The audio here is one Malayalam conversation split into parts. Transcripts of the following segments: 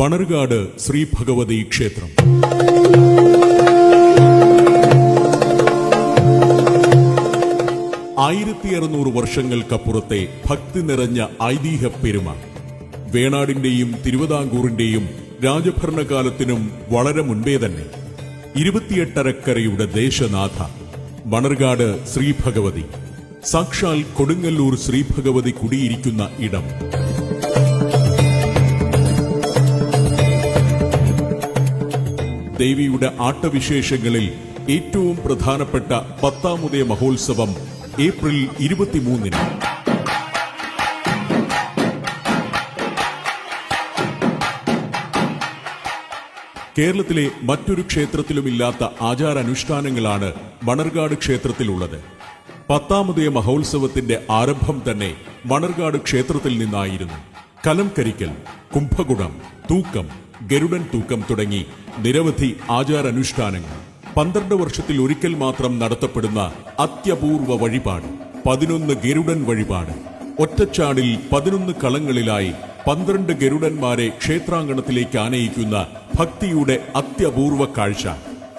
ബണർകാട് ശ്രീ ഭഗവതി ക്ഷേത്രം. ആയിരത്തി അറുന്നൂറ് വർഷങ്ങൾക്കപ്പുറത്തെ ഭക്തി നിറഞ്ഞ ഐതിഹ്യ പെരുമ വേണാടിന്റെയും തിരുവിതാംകൂറിന്റെയും രാജഭരണകാലത്തിനും വളരെ മുൻപേ തന്നെ. ഇരുപത്തിയെട്ടരക്കരയുടെ ദേശനാഥ ബണർകാട് ശ്രീ ഭഗവതി. സാക്ഷാൽ കൊടുങ്ങല്ലൂർ ശ്രീഭഗവതി കുടിയിരിക്കുന്ന ഇടം. ദേവിയുടെ ആട്ടവിശേഷങ്ങളിൽ ഏറ്റവും പ്രധാനപ്പെട്ട പത്താമുദയ മഹോത്സവം ഏപ്രിൽ ഇരുപത്തിമൂന്നിന്. കേരളത്തിലെ മറ്റൊരു ക്ഷേത്രത്തിലുമില്ലാത്ത ആചാരാനുഷ്ഠാനങ്ങളാണ് മണർകാട് ക്ഷേത്രത്തിലുള്ളത്. പത്താമുദയ മഹോത്സവത്തിന്റെ ആരംഭം തന്നെ മണർകാട് ക്ഷേത്രത്തിൽ നിന്നായിരുന്നു. കലം കരിക്കൽ കുംഭകുടം തൂക്കം ഗരുഡൻ തൂക്കം തുടങ്ങി നിരവധി ആചാരാനുഷ്ഠാനങ്ങൾ. പന്ത്രണ്ട് വർഷത്തിൽ ഒരിക്കൽ മാത്രം നടത്തപ്പെടുന്ന അത്യപൂർവ വഴിപാട് പതിനൊന്ന് ഗരുഡൻ വഴിപാട്. ഒറ്റച്ചാടിൽ പതിനൊന്ന് കളങ്ങളിലായി പന്ത്രണ്ട് ഗരുഡന്മാരെ ക്ഷേത്രാങ്കണത്തിലേക്ക് ആനയിക്കുന്ന ഭക്തിയുടെ അത്യപൂർവ കാഴ്ച.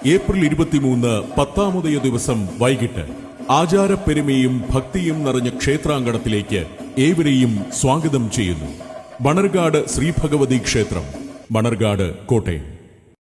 ഏപ്രിൽ ഇരുപത്തിമൂന്ന് പത്താമതയ ദിവസം വൈകിട്ട് ആചാരപ്പെരുമയും ഭക്തിയും നിറഞ്ഞ ക്ഷേത്രാങ്കണത്തിലേക്ക് ഏവരെയും സ്വാഗതം ചെയ്യുന്നു. മണർകാട് ശ്രീഭഗവതി ക്ഷേത്രം മണർകാട് കോട്ടയം.